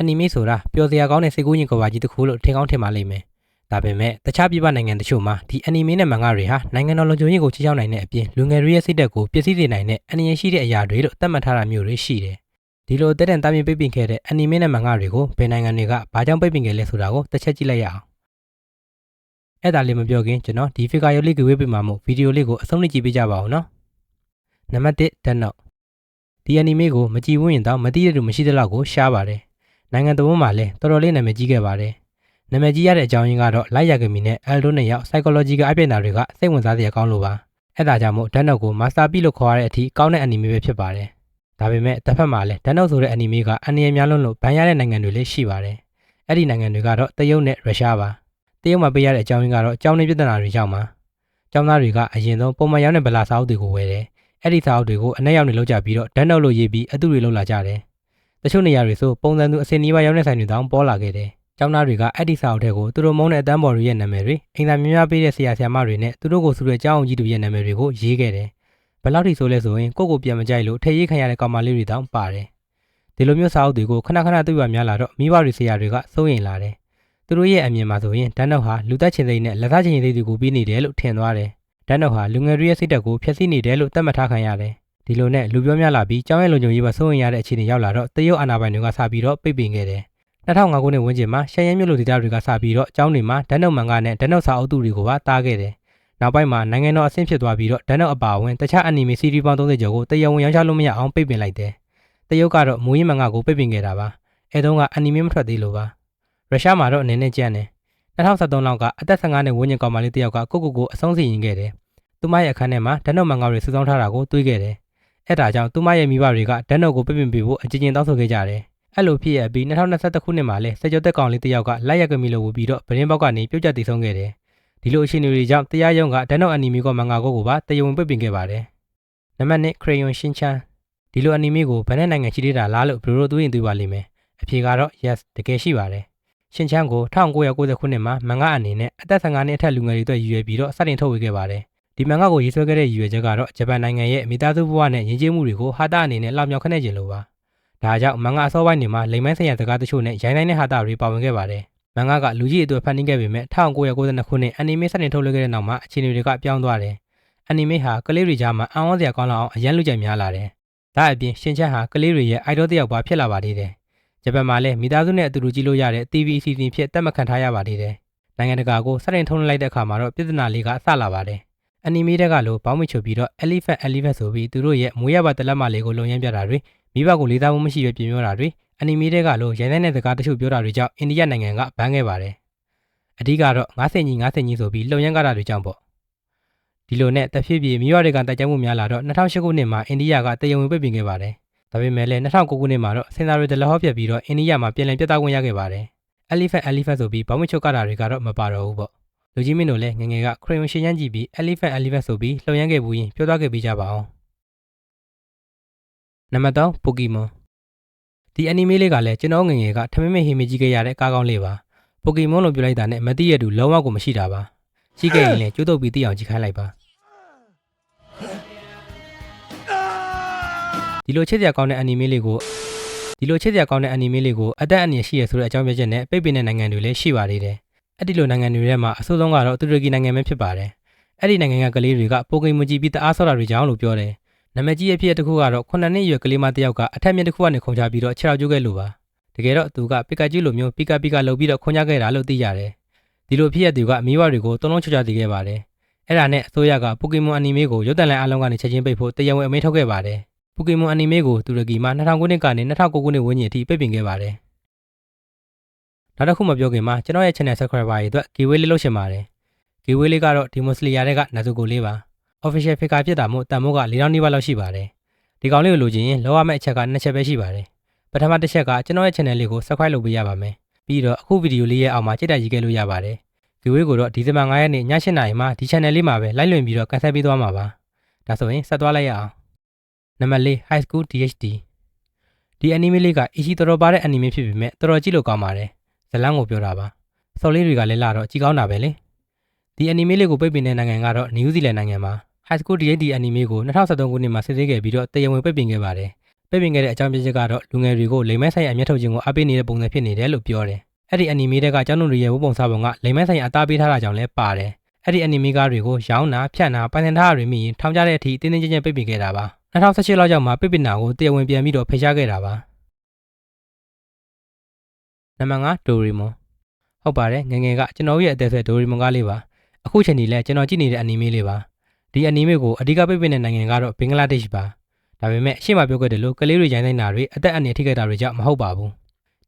အနီမေဆိုတာပျော်စရာကောင်းတဲ့စိတ်ကူးရင်ကဘာကြီးတစ်ခုလို့ထင်ကောင်းထင်ပါလိမ့်မယ်။ဒါပေမဲ့တခြားပြည်ပနိုင်ငံတချို့မှာဒီအနီမေနဲ့မန်ဂါတွေဟာနိုင်ငံတော်လုံခြုံရေးကိုချိချောက်နိုင်တဲ့အပြင်လူငယ်တွေရဲ့စိတ်ဓာတ်ကိုပျက်စီးစေနိုင်တဲ့အန္တရာယ်ရှိတဲ့အရာတွေလို့သတ်မှတ်ထားတာမျိုးတွေရှိတယ်။ဒီလိုတက်တန်တာမြင်ပိတ်ပင်ခဲ့တဲ့အနီမေနဲ့မန်ဂါတွေကိုဘယ်နိုင်ငံတွေကဘာကြောင့်ပိတ်ပင်ခဲ့လဲဆိုတာကိုတစ်ချက်ကြည့်လိုက်ရအောင်။အဲ့ဒါလေးမပြောခင်ကျွန်တော်ဒီ figure ရုပ်လေးကိုဝေးပြမှာမို့ဗီဒီယိုလေးကိုအဆုံးထိကြည့်ပေးကြပါအောင်နော်။နံပါတ်1 Death Note ဒီအနီမေကိုမကြည့်ဘူးရင်တော့မသိတဲ့သူမရှိတဲ့လောက်ကိုရှားပါတယ်။ နိုင်ငံတော်မှာလည်းတော်တော်လေးနာမည်ကြီးခဲ့ပါတယ်။နာမည်ကြီးရတဲ့အကြောင်းရင်းကတော့လိုက်ရကမီနဲ့ Eldo နဲ့ရောက် psychological အပြည့်အနာတွေကစိတ်ဝင်စားစရာကောင်းလို့ပါ။အဲ့ဒါကြောင့်မို့ Death Note ကို masterpiece လို့ခေါ်ရတဲ့အထိကောင်းတဲ့အနီမေပဲဖြစ်ပါတယ်။ဒါပေမဲ့တစ်ဖက်မှာလည်း Death Note ဆိုတဲ့အနီမေကအန္တရာယ်များလွန်းလို့ဘန်ရတဲ့နိုင်ငံတွေလည်းရှိပါတယ်။အဲ့ဒီနိုင်ငံတွေကတော့တရုတ်နဲ့ရုရှားပါ။တရုတ်မှာပေးရတဲ့အကြောင်းရင်းကတော့ကြောင်းနေပြဿနာတွေကြောင့်ပါ။ကျောင်းသားတွေကအရင်ဆုံးပုံမှန်ရောက်တဲ့ဗလာစာအုပ်တွေကိုဝယ်တယ်။အဲ့ဒီစာအုပ်တွေကိုအနက်ရောက်နေလောက်ကြပြီးတော့ဓာတ်နောက်လို့ရေးပြီးအတုတွေလောက်လာကြတယ်။ တချို့နေရာတွေဆိုပုံစံသူအစင်နီးပါးရောက်တဲ့ဆိုင်တွေတောင်ပေါ်လာခဲ့တယ်။ကျောင်းသားတွေကအဲ့ဒီစာအုပ်တွေကိုသူတို့မုန်းတဲ့အတန်းပေါ်တွေရဲ့နာမည်တွေအင်တာများများပေးတဲ့ဆရာဆရာမတွေနဲ့သူတို့ကိုဆိုတဲ့အကြောင်းအကြီးတွေရဲ့နာမည်တွေကိုရေးခဲ့တယ်။ဘယ်လောက်ထိဆိုလဲဆိုရင်ကိုယ့်ကိုပြန်မကြိုက်လို့ထည့်ရေးခံရတဲ့ကောင်မလေးတွေတောင်ပါတယ်။ဒီလိုမျိုးစာအုပ်တွေကိုခဏခဏတွေ့ရများလာတော့မိဘတွေဆရာတွေကစိုးရိမ်လာတယ်။သူတို့ရဲ့အမြင်မှာဆိုရင်ဓာတ်နောက်ဟာလူသက်ချင်သိမ်းနဲ့လက်သားချင်သိမ်းတွေကိုပြီးနေတယ်လို့ထင်သွားတယ်။ဓာတ်နောက်ဟာလူငယ်တွေရဲ့စိတ်ဓာတ်ကိုဖျက်ဆီးနေတယ်လို့သတ်မှတ်ထားခံရတယ်။ ဒီလိုနဲ့လူပြောများလာပြီးကျောင်းရဲ့လုံခြုံရေးပါစိုးရိမ်ရတဲ့အခြေအနေရောက်လာတော့တရုတ်အာဏာပိုင်တွေကစပြီးတော့ပိတ်ပင်ခဲ့တယ်။2005ခုနှစ်ဝန်းကျင်မှာရှန်ရမ်းမြို့လိုဒေသတွေကစပြီးတော့ကျောင်းတွေမှာဓာတ်နောက်မန်ကနဲ့ဓာတ်နောက်စာအုပ်တုတွေကိုပါတားခဲ့တယ်။နောက်ပိုင်းမှာနိုင်ငံတော်အဆင့်ဖြစ်သွားပြီးတော့ဓာတ်နောက်အပါအဝင်တခြားအနီမေစီရီပေါင်း30ကျော်ကိုတရားဝင်ရောင်းချလို့မရအောင်ပိတ်ပင်လိုက်တယ်။တရုတ်ကတော့မူရင်းမန်ကကိုပိတ်ပင်ခဲ့တာပါ။အဲတုန်းကအနီမေမထွက်သေးလို့ပါ။ရုရှားမှာတော့အနေနဲ့ကြမ်းတယ်။2013လောက်ကအသက်15နှစ်ဝန်းကျင်ကောင်မလေးတစ်ယောက်ကကိုကိုကိုအဆုံးစီရင်ခဲ့တယ်။သူမရဲ့အခန်းထဲမှာဓာတ်နောက်မန်ကတွေစုဆောင်းထားတာကိုတွေးခဲ့တယ်။ အဲဒါကြောင့်သူမရဲ့မိဘတွေကဓာတ်နောက်ကိုပိတ်ပင်ပေးဖို့အကြင်ကြင်တောင်းဆိုခဲ့ကြတယ်။အဲ့လိုဖြစ်ရပြီး2021ခုနှစ်မှာလဲစက်ကြောတက်ကောင်လေးတစ်ယောက်ကလိုက်ရက်ကမီလိုဝူပြီးတော့ဗရင်ဘောက်ကနေပြုတ်ကျတည်ဆုံးခဲ့တယ်။ဒီလိုအခြေအနေတွေကြောင့်တရားရုံးကဓာတ်နောက်အနီမီကောမန်ဂါကိုကိုပါတရားဝင်ပိတ်ပင်ခဲ့ပါတယ်။နံပါတ်1 Crayon Shinchan ဒီလိုအနီမီကိုဘယ်နဲ့နိုင်ငံရှိသေးတာလားလို့ဘယ်လိုတွေးရင်တွေးပါလိမ့်မယ်။အဖြေကတော့ yes တကယ်ရှိပါတယ်။ရှင်ချန်ကို1990ခုနှစ်မှာမန်ဂါအနေနဲ့အသက်15နှစ်အထက်လူငယ်တွေအတွက်ရည်ရွယ်ပြီးတော့စတင်ထုတ်ဝေခဲ့ပါတယ်။ ဒီမန်ဂါကိုရေးဆွဲခဲ့တဲ့ရည်ရွယ်ချက်ကတော့ဂျပန်နိုင်ငံရဲ့မိသားစုဘဝနဲ့ယဉ်ကျေးမှုတွေကိုဟာတာအနေနဲ့လှောင်မြောက်ခနဲ့ကျင်လို့ပါ။ဒါကြောင့်မန်ဂါအစောပိုင်းတွေမှာလိမ်မိုင်းဆိုင်ရာစကားတချို့နဲ့ရိုင်းတိုင်းတဲ့ဟာတာတွေပါဝင်ခဲ့ပါတယ်။မန်ဂါကလူကြီးအတွက်ဖန်တီးခဲ့ပေမဲ့1992ခုနှစ်အနီမေစတင်ထုတ်လွှင့်ခဲ့တဲ့နောက်မှာအခြေအနေတွေကပြောင်းသွားတယ်။အနီမေဟာကလေးတွေကြားမှာအံ့ဩစရာကောင်းလောက်အောင်အရန်လူကြိုက်များလာတယ်။ဒါအပြင်ရှင်ချန်ဟာကလေးတွေရဲ့အိုက်ဒေါတစ်ယောက်ပါဖြစ်လာပါသေးတယ်။ဂျပန်မှာလည်းမိသားစုနဲ့အတူတူကြည့်လို့ရတဲ့ TV အစီအစဉ်ဖြစ်တက်မှတ်ခံထားရပါသေးတယ်။နိုင်ငံတကာကိုစတင်ထုတ်လွှင့်လိုက်တဲ့အခါမှာတော့ပြည်ထနာလေးကအဆလာပါတယ်။ အနီမေတဲ့ကလို့ဘောင်းမချွပြီးတော့ Elephant Elephant ဆိုပြီးသူတို့ရဲ့မွေးရပါတလက်မလေးကိုလုံရမ်းပြတာတွေမိဘကိုလေးစားမှုမရှိပဲပြင်ပြောတာတွေအနီမေတဲ့ကလို့ရိုင်းတဲ့စကားတချို့ပြောတာတွေကြောင့်အိန္ဒိယနိုင်ငံကဘန်းခဲ့ပါတယ်။အဓိကတော့ငါးဆင်ကြီးငါးဆင်ကြီးဆိုပြီးလုံရမ်းကြတာတွေကြောင့်ပေါ့။ဒီလိုနဲ့တဖြည်းဖြည်းမိဘတွေကတိုက်ကြမှုများလာတော့2008ခုနှစ်မှာအိန္ဒိယကတရားဝင်ပိတ်ပင်ခဲ့ပါတယ်။ဒါပေမဲ့လည်း2009ခုနှစ်မှာတော့စင်တာရီဒလဟော့ပြတ်ပြီးတော့အိန္ဒိယမှာပြည်လည်ပြသခွင့်ရခဲ့ပါတယ်။ Elephant Elephant ဆိုပြီးဘောင်းမချုပ်ကတာတွေကတော့မပါတော့ဘူးပေါ့။ လူကြီးမင်းတို့လည်းငငယ်ကခရင်ရှင်ရမ်းကြည့်ပြီး Elephant Elephant ဆိုပြီးလှုံရမ်းခဲ့ဘူးရင်ပြောသွားခဲ့ပြီးကြပါအောင်။နံပါတ်3 Pokemon ဒီအနီမေလေးကလည်းကျွန်တော်ငငယ်ကထမင်းမဟိမေကြီးခဲ့ရတဲ့ကားကောင်းလေးပါ။ Pokemon လို့ပြောလိုက်တာနဲ့မသိရတူလုံးဝကိုမရှိတာပါ။ရှိခဲ့ရင်လည်းကျိုးတုပ်ပြီးသိအောင်ကြည့်ခိုင်းလိုက်ပါ။ဒီလိုချစ်စရာကောင်းတဲ့အနီမေလေးကိုဒီလိုချစ်စရာကောင်းတဲ့အနီမေလေးကိုအသက်အန္တရာယ်ရှိရဆိုတဲ့အကြောင်းပြချက်နဲ့ပိတ်ပင်တဲ့နိုင်ငံတွေလည်းရှိပါသေးတယ်။ အဲ့ဒီလိုနိုင်ငံတွေထဲမှာအဆိုးဆုံးကတော့တူရကီနိုင်ငံပဲဖြစ်ပါတယ်။အဲ့ဒီနိုင်ငံကကလေးတွေကပိုကီမွန်ကြည့်ပြီးတအားဆော့တာတွေကြောင်းလို့ပြောတယ်။နာမည်ကြီးရဲ့ဖြစ်တစ်ခုကတော့ခုနှစ်နှစ်အရွယ်ကလေးမတစ်ယောက်ကအထက်မြင့်တစ်ခုကနေခုန်ချပြီးတော့ခြေထောက်ကျိုးခဲ့လို့ပါ။တကယ်တော့သူကပီကာကျူလိုမျိုးပီကာပီကာလှုပ်ပြီးတော့ခုန်ချခဲ့တာလို့သိရတယ်။ဒီလိုဖြစ်ရသူကမိဘတွေကိုတုံးလုံးချွတ်ချတည်ခဲ့ပါတယ်။အဲ့ဒါနဲ့အစိုးရကပိုကီမွန်အနီမေကိုရုပ်တံလိုင်းအလုံးကနေချက်ချင်းပိတ်ဖို့တရားဝင်အမိန့်ထုတ်ခဲ့ပါတယ်။ပိုကီမွန်အနီမေကိုတူရကီမှာ2000ခုနှစ်ကနေ2009ခုနှစ်ဝန်းကျင်အထိပိတ်ပင်ခဲ့ပါတယ်။ နောက်တစ်ခုမပြောခင်မှာကျွန်တော်ရဲ့ channel subscriber တွေအတွက် giveaway လေးလုပ်ရှင်ပါတယ်။ giveaway လေးကတော့ဒီမိုစလီယာတွေကနာဇူကိုလေးပါ။ official figure ဖြစ်တာမို့တန်မိုးက4000နီးပါးလောက်ရှိပါတယ်။ဒီကောင်လေးကိုလိုချင်ရင်လောရမယ့်အချက်ကနှစ်ချက်ပဲရှိပါတယ်။ပထမတစ်ချက်ကကျွန်တော်ရဲ့ channel လေးကို subscribe လုပ်ပေးရပါမယ်။ပြီးတော့အခုဗီဒီယိုလေးရဲ့အောက်မှာကြည့်တိုက်ရေးခဲ့လို့ရပါတယ်။ giveaway ကိုတော့ဒီဇင်ဘာ9ရက်နေ့ည7:00နာရီမှာဒီ channel လေးမှာပဲ live လွှင့်ပြီးတော့ကန်ဆယ်ပေးသွားမှာပါ။ဒါဆိုရင်ဆက်သွားလိုက်ရအောင်။နံပါတ်4 High School DxD ဒီ anime လေးက ishi တော်တော်ပါတဲ့ anime ဖြစ်ပေမဲ့တော်တော်ကြည့်လို့ကောင်းပါတယ်။ ဇလန်းကိုပြောတာပါ။စော်လေးတွေကလည်းလာတော့ကြည်ကောင်းတာပဲလေ။ဒီ anime လေးကိုပိတ်ပင်တဲ့နိုင်ငံကတော့ New Zealand နိုင်ငံမှာ High School DxD anime ကို2013ခုနှစ်မှာစစ်ဆေးခဲ့ပြီးတော့တရားဝင်ပိတ်ပင်ခဲ့ပါတယ်ပိတ်ပင်ခဲ့တဲ့အကြောင်းပြချက်ကတော့လူငယ်တွေကိုလိမ်မဲဆိုင်ရာအမျက်ထုတ်ခြင်းကိုအပိနေတဲ့ပုံစံဖြစ်နေတယ်လို့ပြောတယ်အဲ့ဒီအနီမေတွေကကျောင်းသူတွေရဲ့ဝတ်ပုံစားပုံကလိမ်မဲဆိုင်ရာအသားပေးထားတာကြောင့်လည်းပါတယ်အဲ့ဒီအနီမေကားတွေကိုရောင်းတာဖြန့်တာပိုင်ဆိုင်ထားတာတွေမိရင်ထောင်ကြတဲ့အထိတင်းတင်းကျပ်ကျပ်ပိတ်ပင်ခဲ့တာပါ2018လောက်ကျမှပိတ်ပင်တာကိုတရားဝင်ပြန်ပြီးတော့ဖယ်ရှားခဲ့တာပါ နံပါတ်5ဒိုရီမွန်ဟုတ်ပါတယ်ငယ်ငယ်ကကျွန်တော်ရဲ့အသက်ဆက်ဒိုရီမွန်ကားလေးပါအခုချိန်ဒီလဲကျွန်တော်ကြည့်နေတဲ့အနီမေလေးပါဒီအနီမေကိုအဓိကပိတ်ပင်တဲ့နိုင်ငံကတော့ဘင်္ဂလားဒေ့ရှ်ပါဒါပေမဲ့အရှိမပြောခဲ့တယ်လို့ကလေးတွေရိုင်းဆိုင်တာတွေအသက်အန္တရာယ်ထိခိုက်တာတွေကြောင့်မဟုတ်ပါဘူး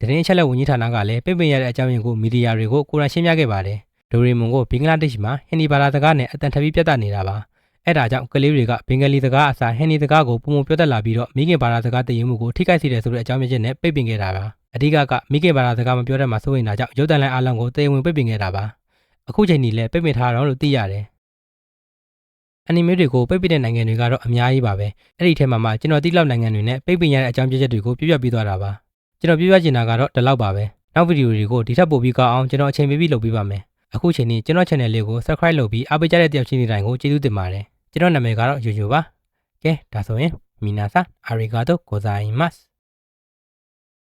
တရင်ချက်လက်ဝန်ကြီးဌာနကလည်းပိတ်ပင်ရတဲ့အကြောင်းရင်းကိုမီဒီယာတွေကိုကိုယ်တိုင်ရှင်းပြခဲ့ပါတယ်ဒိုရီမွန်ကိုဘင်္ဂလားဒေ့ရှ်မှာဟင်ဒီဘာသာစကားနဲ့အတန်ထပ်ပြီးပြသနေတာပါအဲ့ဒါကြောင့်ကလေးတွေကဘင်္ဂလီစကားအစားဟင်ဒီစကားကိုပုံပုံပြောတတ်လာပြီးတော့မိခင်ဘာသာစကားတည်ယူမှုကိုထိခိုက်စေတယ်ဆိုတဲ့အကြောင်းပြချက်နဲ့ပိတ်ပင်ခဲ့တာပါ အဓိကကမိခင်ဘာသာစကားမပြောတတ်မှစိုးရင်တာကြောင့်ရုပ်တံလိုင်းအားလုံးကိုတရားဝင်ပိတ်ပင်ခဲ့တာပါအခုချိန်นี้လည်းပိတ်ပင်ထားတော့လို့သိရတယ်အနီမေတွေကိုပိတ်ပင်တဲ့နိုင်ငံတွေကတော့အများကြီးပါပဲအဲ့ဒီထဲမှာမှကျွန်တော်တိလောက်နိုင်ငံတွေနဲ့ပိတ်ပင်ရတဲ့အကြောင်းပြချက်တွေကိုပြပြပြီးသွားတာပါကျွန်တော်ပြပြချင်တာကတော့ဒီလောက်ပါပဲနောက်ဗီဒီယိုတွေကိုဒီထက်ပိုပြီးကောင်းအောင်ကျွန်တော်အချိန်ပေးပြီးလုပ်ပေးပါမယ်အခုချိန်นี้ကျွန်တော် channel လေးကို subscribe လုပ်ပြီးအားပေးကြတဲ့တယောက်ချင်းစီတိုင်းကိုကျေးဇူးတင်ပါတယ်ကျွန်တော်နာမည်ကတော့ယူယူပါကဲဒါဆိုရင်မီနာဆာအာရီဂါတိုကိုဇာအီမတ်